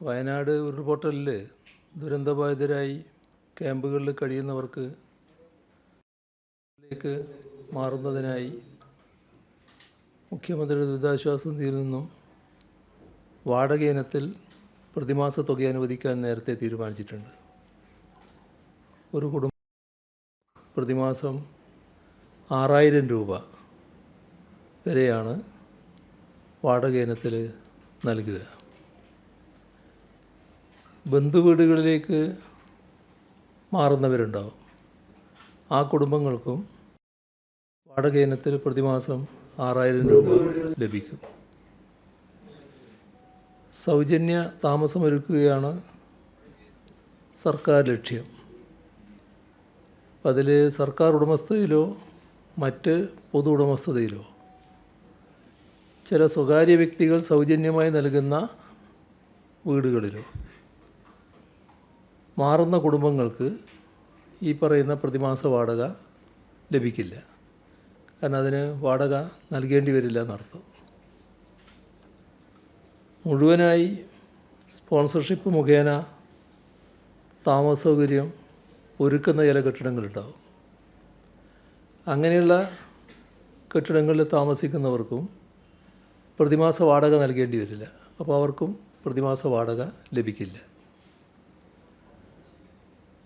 വയനാട് ഉരുൾപൊട്ടലിൽ ദുരന്തബാധിതരായി ക്യാമ്പുകളിൽ കഴിയുന്നവർക്ക് മാറുന്നതിനായി മുഖ്യമന്ത്രിയുടെ ദുരിതാശ്വാസ നിധിയിൽ നിന്നും വാടക ഇനത്തിൽ പ്രതിമാസ തുക അനുവദിക്കാൻ നേരത്തെ തീരുമാനിച്ചിട്ടുണ്ട്. ഒരു കുടുംബം പ്രതിമാസം ആറായിരം രൂപ വരെയാണ് വാടക ഇനത്തിൽ നൽകുക. ബന്ധുവീടുകളിലേക്ക് മാറുന്നവരുണ്ടാവും. ആ കുടുംബങ്ങൾക്കും വാടക ഇനത്തിൽ പ്രതിമാസം ആറായിരം രൂപ ലഭിക്കും. സൗജന്യ താമസമൊരുക്കുകയാണ് സർക്കാർ ലക്ഷ്യം. അപ്പം അതിൽ സർക്കാർ ഉടമസ്ഥതയിലോ മറ്റ് പൊതു ഉടമസ്ഥതയിലോ ചില സ്വകാര്യ വ്യക്തികൾ സൗജന്യമായി നൽകുന്ന വീടുകളിലോ മാറുന്ന കുടുംബങ്ങൾക്ക് ഈ പറയുന്ന പ്രതിമാസ വാടക ലഭിക്കില്ല. കാരണം അതിന് വാടക നൽകേണ്ടി വരില്ല എന്നർത്ഥം. മുഴുവനായി സ്പോൺസർഷിപ്പ് മുഖേന താമസ സൗകര്യം ഒരുക്കുന്ന ചില കെട്ടിടങ്ങളുണ്ടാവും. അങ്ങനെയുള്ള കെട്ടിടങ്ങളിൽ താമസിക്കുന്നവർക്കും പ്രതിമാസ വാടക നൽകേണ്ടി വരില്ല. അപ്പോൾ അവർക്കും പ്രതിമാസ വാടക ലഭിക്കില്ല.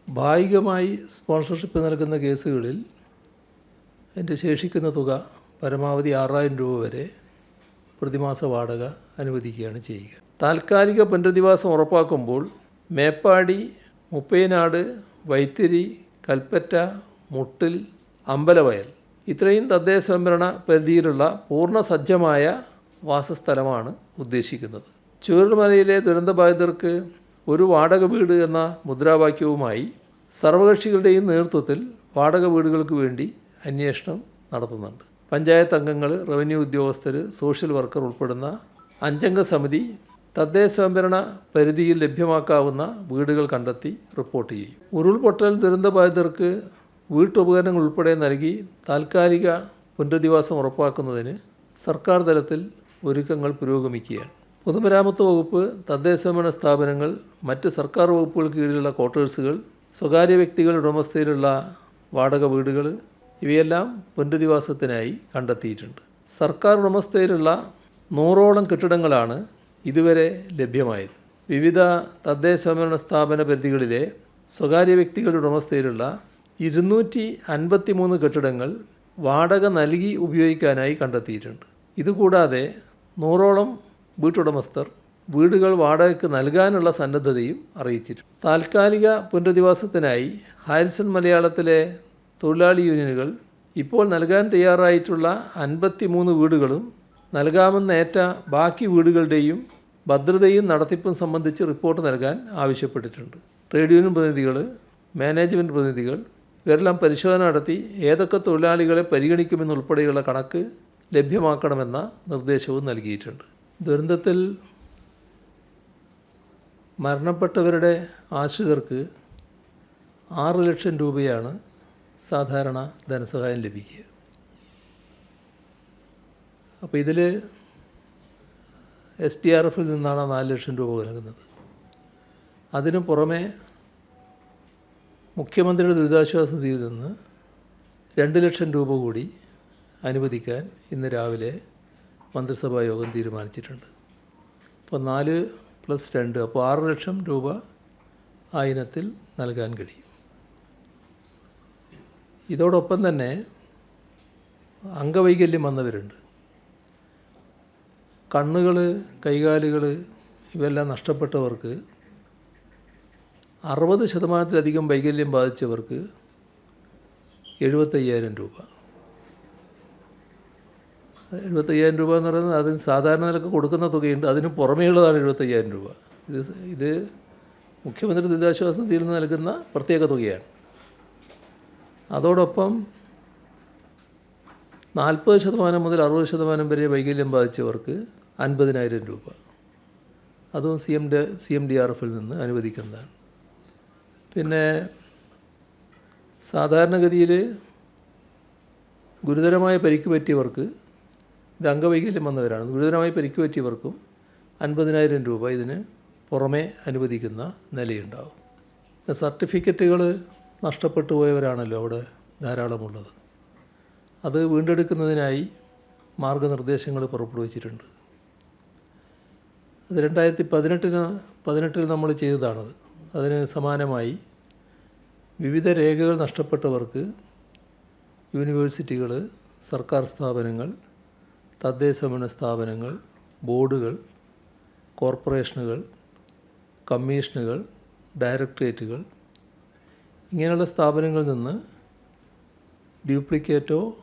ഭാഗികമായി സ്പോൺസർഷിപ്പ് നൽകുന്ന കേസുകളിൽ എന്റെ ശേഷിക്കുന്ന തുക പരമാവധി ആറായിരം രൂപ വരെ പ്രതിമാസ വാടക അനുവദിക്കുകയാണ് ചെയ്യുക. താൽക്കാലിക പുനരധിവാസം ഉറപ്പാക്കുമ്പോൾ മേപ്പാടി മുപ്പൈനാട് വൈത്തിരി കൽപ്പറ്റ മുട്ടിൽ അമ്പലവയൽ ഇത്രയും തദ്ദേശ സ്വയംഭരണ പരിധിയിലുള്ള പൂർണ സജ്ജമായ വാസസ്ഥലമാണ് ഉദ്ദേശിക്കുന്നത്. ചൂരൽമലയിലെ ദുരന്തബാധിതർക്ക് ഒരു വാടക വീട് എന്ന മുദ്രാവാക്യവുമായി സർവകക്ഷികളുടെയും നേതൃത്വത്തിൽ വാടക വീടുകൾക്ക് വേണ്ടി അന്വേഷണം നടത്തുന്നുണ്ട്. പഞ്ചായത്ത് അംഗങ്ങൾ റവന്യൂ ഉദ്യോഗസ്ഥർ സോഷ്യൽ വർക്കർ ഉൾപ്പെടുന്ന അഞ്ചംഗ സമിതി തദ്ദേശ സ്വയംഭരണ പരിധിയിൽ ലഭ്യമാക്കാവുന്ന വീടുകൾ കണ്ടെത്തി റിപ്പോർട്ട് ചെയ്യും. ഉരുൾപൊട്ടൽ ദുരന്തബാധിതർക്ക് വീട്ടുപകരണങ്ങൾ ഉൾപ്പെടെ നൽകി താൽക്കാലിക പുനരധിവാസം ഉറപ്പാക്കുന്നതിന് സർക്കാർ തലത്തിൽ ഒരുക്കങ്ങൾ പുരോഗമിക്കുകയാണ്. പൊതുമരാമത്ത് വകുപ്പ് തദ്ദേശ ഭരണ സ്ഥാപനങ്ങൾ മറ്റ് സർക്കാർ വകുപ്പുകൾക്ക് കീഴിലുള്ള ക്വാർട്ടേഴ്സുകൾ സ്വകാര്യ വ്യക്തികളുടെ ഉടമസ്ഥയിലുള്ള വാടക വീടുകൾ ഇവയെല്ലാം പുനരധിവാസത്തിനായി കണ്ടെത്തിയിട്ടുണ്ട്. സർക്കാർ ഉടമസ്ഥയിലുള്ള നൂറോളം കെട്ടിടങ്ങളാണ് ഇതുവരെ ലഭ്യമായത്. വിവിധ തദ്ദേശ ഭരണ സ്ഥാപന പരിധികളിലെ സ്വകാര്യ വ്യക്തികളുടെ ഉടമസ്ഥയിലുള്ള ഇരുന്നൂറ്റി അൻപത്തി മൂന്ന് കെട്ടിടങ്ങൾ വാടക നൽകി ഉപയോഗിക്കാനായി കണ്ടെത്തിയിട്ടുണ്ട്. ഇതുകൂടാതെ നൂറോളം വീട്ടുടമസ്ഥർ വീടുകൾ വാടകയ്ക്ക് നൽകാനുള്ള സന്നദ്ധതയും അറിയിച്ചിട്ടുണ്ട് താൽക്കാലിക പുനരധിവാസത്തിനായി ഹാരിസൺ മലയാളത്തിലെ തൊഴിലാളി യൂണിയനുകൾ ഇപ്പോൾ നൽകാൻ തയ്യാറായിട്ടുള്ള അൻപത്തി മൂന്ന് വീടുകളും നൽകാമെന്നേറ്റ ബാക്കി വീടുകളുടെയും ഭദ്രതയും നടത്തിപ്പും സംബന്ധിച്ച് റിപ്പോർട്ട് നൽകാൻ ആവശ്യപ്പെട്ടിട്ടുണ്ട്. ട്രേഡ് യൂണിയൻ പ്രതിനിധികൾ മാനേജ്മെന്റ് പ്രതിനിധികൾ ഇവരെല്ലാം പരിശോധന നടത്തി ഏതൊക്കെ തൊഴിലാളികളെ പരിഗണിക്കുമെന്നുൾപ്പെടെയുള്ള കണക്ക് ലഭ്യമാക്കണമെന്ന നിർദ്ദേശവും നൽകിയിട്ടുണ്ട്. ദുരന്തത്തിൽ മരണപ്പെട്ടവരുടെ ആശ്രിതർക്ക് ആറ് ലക്ഷം രൂപയാണ് സാധാരണ ധനസഹായം ലഭിക്കുക. അപ്പോൾ ഇതിൽ എസ് ഡി ആർ എഫിൽ നിന്നാണ് നാല് ലക്ഷം രൂപ നൽകുന്നത്. അതിനു പുറമെ മുഖ്യമന്ത്രിയുടെ ദുരിതാശ്വാസ നിധിയിൽ നിന്ന് രണ്ട് ലക്ഷം രൂപ കൂടി അനുവദിക്കാൻ ഇന്ന് രാവിലെ മന്ത്രിസഭാ യോഗം തീരുമാനിച്ചിട്ടുണ്ട്. അപ്പോൾ നാല് പ്ലസ് രണ്ട് അപ്പോൾ ആറ് ലക്ഷം രൂപ ആ ഇനത്തിൽ നൽകാൻ കഴിയും. ഇതോടൊപ്പം തന്നെ അംഗവൈകല്യം വന്നവരുണ്ട്. കണ്ണുകൾ കൈകാലുകൾ ഇവയെല്ലാം നഷ്ടപ്പെട്ടവർക്ക് അറുപത് ശതമാനത്തിലധികം വൈകല്യം ബാധിച്ചവർക്ക് എഴുപത്തയ്യായിരം രൂപ. എഴുപത്തയ്യായിരം രൂപ എന്ന് പറയുന്നത് അതിന് സാധാരണ നിലയ്ക്ക് കൊടുക്കുന്ന തുകയുണ്ട്. അതിന് പുറമേയുള്ളതാണ് എഴുപത്തയ്യായിരം രൂപ. ഇത് ഇത് മുഖ്യമന്ത്രി ദുരിതാശ്വാസ നിധിയിൽ നിന്ന് നൽകുന്ന പ്രത്യേക തുകയാണ്. അതോടൊപ്പം നാൽപ്പത് ശതമാനം മുതൽ അറുപത് ശതമാനം വരെ വൈകല്യം ബാധിച്ചവർക്ക് അൻപതിനായിരം രൂപ. അതും C M D C M D R എഫിൽ നിന്ന് അനുവദിക്കുന്നതാണ്. പിന്നെ സാധാരണഗതിയിൽ ഗുരുതരമായ പരിക്ക് പറ്റിയവർക്ക് ഇത് അംഗവൈകല്യം വന്നവരാണ്. ഗുരുതരമായി പരിക്ക് പറ്റിയവർക്കും അൻപതിനായിരം രൂപ ഇതിന് പുറമെ അനുവദിക്കുന്ന നിലയുണ്ടാവും. സർട്ടിഫിക്കറ്റുകൾ നഷ്ടപ്പെട്ടു പോയവരാണല്ലോ അവിടെ ധാരാളമുള്ളത്. അത് വീണ്ടെടുക്കുന്നതിനായി മാർഗനിർദ്ദേശങ്ങൾ പുറപ്പെടുവിച്ചിട്ടുണ്ട്. അത് രണ്ടായിരത്തി പതിനെട്ടിന് പതിനെട്ടിൽ നമ്മൾ ചെയ്തതാണത്. അതിന് സമാനമായി വിവിധ രേഖകൾ നഷ്ടപ്പെട്ടവർക്ക് യൂണിവേഴ്സിറ്റികൾ സർക്കാർ സ്ഥാപനങ്ങൾ തദ്ദേശഭരണ സ്ഥാപനങ്ങൾ ബോർഡുകൾ കോർപ്പറേഷനുകൾ കമ്മീഷനുകൾ ഡയറക്ടറേറ്റുകൾ. ഇങ്ങനെയുള്ള സ്ഥാപനങ്ങളിൽ നിന്ന് ഡ്യൂപ്ലിക്കേറ്റോ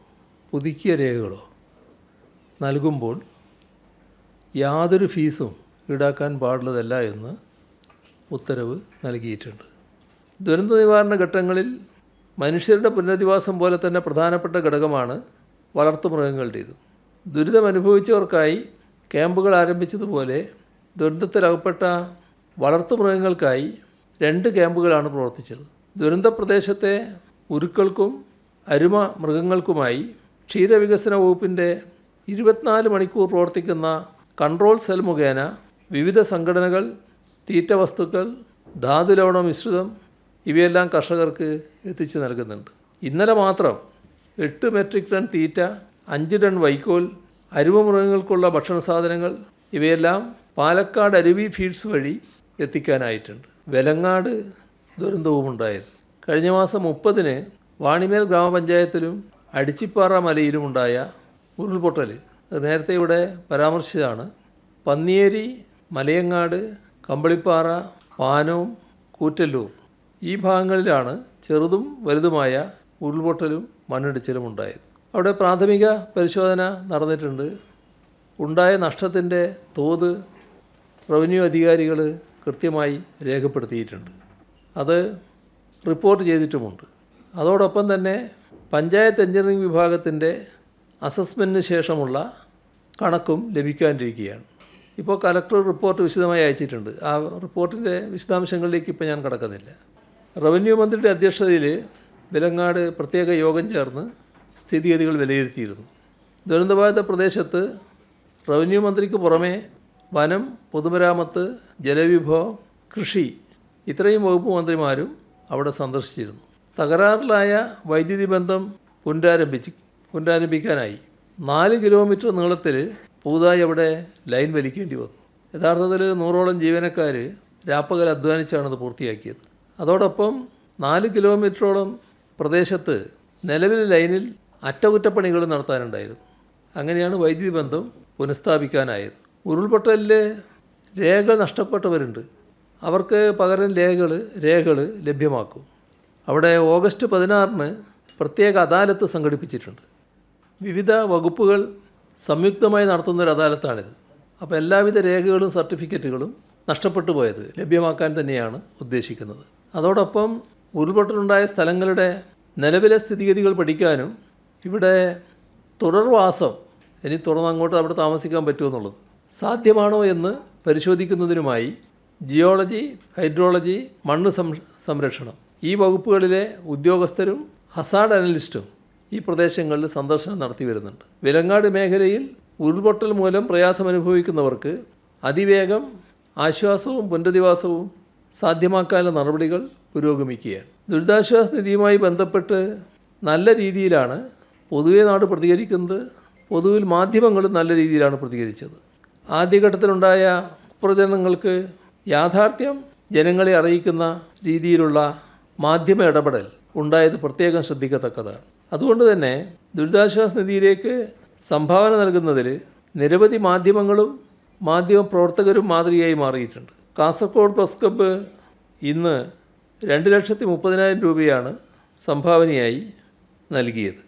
പുതുക്കിയ രേഖകളോ നൽകുമ്പോൾ യാതൊരു ഫീസും ഈടാക്കാൻ പാടുള്ളതല്ല എന്ന് ഉത്തരവ് നൽകിയിട്ടുണ്ട്. ദുരന്ത നിവാരണ ഘട്ടങ്ങളിൽ മനുഷ്യരുടെ പുനരധിവാസം പോലെ തന്നെ പ്രധാനപ്പെട്ട ഘടകമാണ് വളർത്തുമൃഗങ്ങളുടേത് ദുരിതം അനുഭവിച്ചവർക്കായി ക്യാമ്പുകൾ ആരംഭിച്ചതുപോലെ ദുരന്തത്തിലകപ്പെട്ട വളർത്തുമൃഗങ്ങൾക്കായി രണ്ട് ക്യാമ്പുകളാണ് പ്രവർത്തിച്ചത്. ദുരന്ത പ്രദേശത്തെ ഉരുക്കൾക്കും അരുമ മൃഗങ്ങൾക്കുമായി ക്ഷീരവികസന വകുപ്പിന്റെ ഇരുപത്തിനാല് മണിക്കൂർ പ്രവർത്തിക്കുന്ന കൺട്രോൾ സെൽ മുഖേന വിവിധ സംഘടനകൾ തീറ്റ വസ്തുക്കൾ ധാതു ധാതുലവണ മിശ്രിതം ഇവയെല്ലാം കർഷകർക്ക് എത്തിച്ചു നൽകുന്നുണ്ട്. ഇന്നലെ മാത്രം എട്ട് മെട്രിക് ടൺ തീറ്റ അഞ്ച് ടൺ വൈക്കോൽ അരുമമൃഗങ്ങൾക്കുള്ള ഭക്ഷണ സാധനങ്ങൾ ഇവയെല്ലാം പാലക്കാട് അരുവി ഫീഡ്സ് വഴി എത്തിക്കാനായിട്ടുണ്ട്. വെലങ്ങാട് ദുരന്തവും ഉണ്ടായത്. കഴിഞ്ഞ മാസം മുപ്പതിന് വാണിമേൽ ഗ്രാമപഞ്ചായത്തിലും അടിച്ചിപ്പാറ മലയിലും ഉണ്ടായ ഉരുൾപൊട്ടൽ നേരത്തെ ഇവിടെ പരാമർശിച്ചതാണ്. പന്നിയേരി മലയങ്ങാട് കമ്പളിപ്പാറ പാനവും കൂറ്റല്ലൂർ ഈ ഭാഗങ്ങളിലാണ് ചെറുതും വലുതുമായ ഉരുൾപൊട്ടലും മണ്ണിടിച്ചിലും ഉണ്ടായത്. അവിടെ പ്രാഥമിക പരിശോധന നടന്നിട്ടുണ്ട്. ഉണ്ടായ നഷ്ടത്തിന്റെ തോത് റവന്യൂ അധികാരികൾ കൃത്യമായി രേഖപ്പെടുത്തിയിട്ടുണ്ട്. അത് റിപ്പോർട്ട് ചെയ്തിട്ടുമുണ്ട്. അതോടൊപ്പം തന്നെ പഞ്ചായത്ത് എഞ്ചിനീയറിംഗ് വിഭാഗത്തിന്റെ അസസ്മെന്റിന് ശേഷമുള്ള കണക്കും ലഭിക്കാനിരിക്കുകയാണ്. ഇപ്പോൾ കലക്ടർ റിപ്പോർട്ട് വിശദമായി അയച്ചിട്ടുണ്ട്. ആ റിപ്പോർട്ടിന്റെ വിശദാംശങ്ങളിലേക്ക് ഇപ്പോൾ ഞാൻ കടക്കുന്നില്ല. റവന്യൂ മന്ത്രിയുടെ അധ്യക്ഷതയിൽ വിലങ്ങാട് പ്രത്യേക യോഗം ചേർന്ന് സ്ഥിതിഗതികൾ വിലയിരുത്തിയിരുന്നു. ദുരന്തബാധിത പ്രദേശത്ത് റവന്യൂ മന്ത്രിക്ക് പുറമേ വനം പൊതുമരാമത്ത് ജലവിഭവം കൃഷി ഇത്രയും വകുപ്പ് മന്ത്രിമാരും അവിടെ സന്ദർശിച്ചിരുന്നു. തകരാറിലായ വൈദ്യുതി ബന്ധം പുനരാരംഭിച്ച് പുനരാരംഭിക്കാനായി നാല് കിലോമീറ്റർ നീളത്തിൽ പുതുതായി അവിടെ ലൈൻ വലിക്കേണ്ടി വന്നു. യഥാർത്ഥത്തിൽ നൂറോളം ജീവനക്കാർ രാപ്പകൽ അധ്വാനിച്ചാണ് പൂർത്തിയാക്കിയത്. അതോടൊപ്പം നാല് കിലോമീറ്ററോളം പ്രദേശത്ത് നിലവിലെ ലൈനിൽ അറ്റകുറ്റപ്പണികൾ നടത്താനുണ്ടായിരുന്നു. അങ്ങനെയാണ് വൈദ്യുതി ബന്ധം പുനഃസ്ഥാപിക്കാനായത്. ഉരുൾപൊട്ടലിൽ രേഖകൾ നഷ്ടപ്പെട്ടവരുണ്ട്. അവർക്ക് പകരം രേഖകൾ രേഖകൾ ലഭ്യമാക്കും. അവിടെ ഓഗസ്റ്റ് പതിനാറിന് പ്രത്യേക അദാലത്ത് സംഘടിപ്പിച്ചിട്ടുണ്ട്. വിവിധ വകുപ്പുകൾ സംയുക്തമായി നടത്തുന്ന ഒരു അദാലത്താണിത്. അപ്പോൾ എല്ലാവിധ രേഖകളും സർട്ടിഫിക്കറ്റുകളും നഷ്ടപ്പെട്ടു പോയത് ലഭ്യമാക്കാൻ തന്നെയാണ് ഉദ്ദേശിക്കുന്നത്. അതോടൊപ്പം ഉരുൾപൊട്ടലുണ്ടായ സ്ഥലങ്ങളുടെ നിലവിലെ സ്ഥിതിഗതികൾ പഠിക്കാനും ഇവിടെ തുടർവാസം ഇനി തുടർന്ന് അങ്ങോട്ട് അവിടെ താമസിക്കാൻ പറ്റുമോ എന്നുള്ളത് സാധ്യമാണോ എന്ന് പരിശോധിക്കുന്നതിനുമായി ജിയോളജി ഹൈഡ്രോളജി മണ്ണ് സംരക്ഷണം ഈ വകുപ്പുകളിലെ ഉദ്യോഗസ്ഥരും ഹസാഡ് അനലിസ്റ്റും ഈ പ്രദേശങ്ങളിൽ സന്ദർശനം നടത്തി വരുന്നുണ്ട്. വിലങ്ങാട് മേഖലയിൽ ഉരുൾപൊട്ടൽ മൂലം പ്രയാസം അനുഭവിക്കുന്നവർക്ക് അതിവേഗം ആശ്വാസവും പുനരധിവാസവും സാധ്യമാക്കാനുള്ള നടപടികൾ പുരോഗമിക്കുകയാണ്. ദുരിതാശ്വാസ നിധിയുമായി ബന്ധപ്പെട്ട് നല്ല രീതിയിലാണ് പൊതുവെ നാട് പ്രതികരിക്കുന്നത് പൊതുവിൽ മാധ്യമങ്ങളും നല്ല രീതിയിലാണ് പ്രതികരിച്ചത്. ആദ്യഘട്ടത്തിലുണ്ടായ പ്രചരണങ്ങൾക്ക് യാഥാർത്ഥ്യം ജനങ്ങളെ അറിയിക്കുന്ന രീതിയിലുള്ള മാധ്യമ ഇടപെടൽ ഉണ്ടായത് പ്രത്യേകം ശ്രദ്ധിക്കത്തക്കതാണ്. അതുകൊണ്ട് തന്നെ ദുരിതാശ്വാസ നിധിയിലേക്ക് സംഭാവന നൽകുന്നതിൽ നിരവധി മാധ്യമങ്ങളും മാധ്യമ പ്രവർത്തകരും മാതൃകയായി മാറിയിട്ടുണ്ട്. കാസർഗോഡ് പ്രസ് ക്ലബ്ബ് ഇന്ന് രണ്ട് ലക്ഷത്തി മുപ്പതിനായിരം രൂപയാണ് സംഭാവനയായി നൽകിയത്.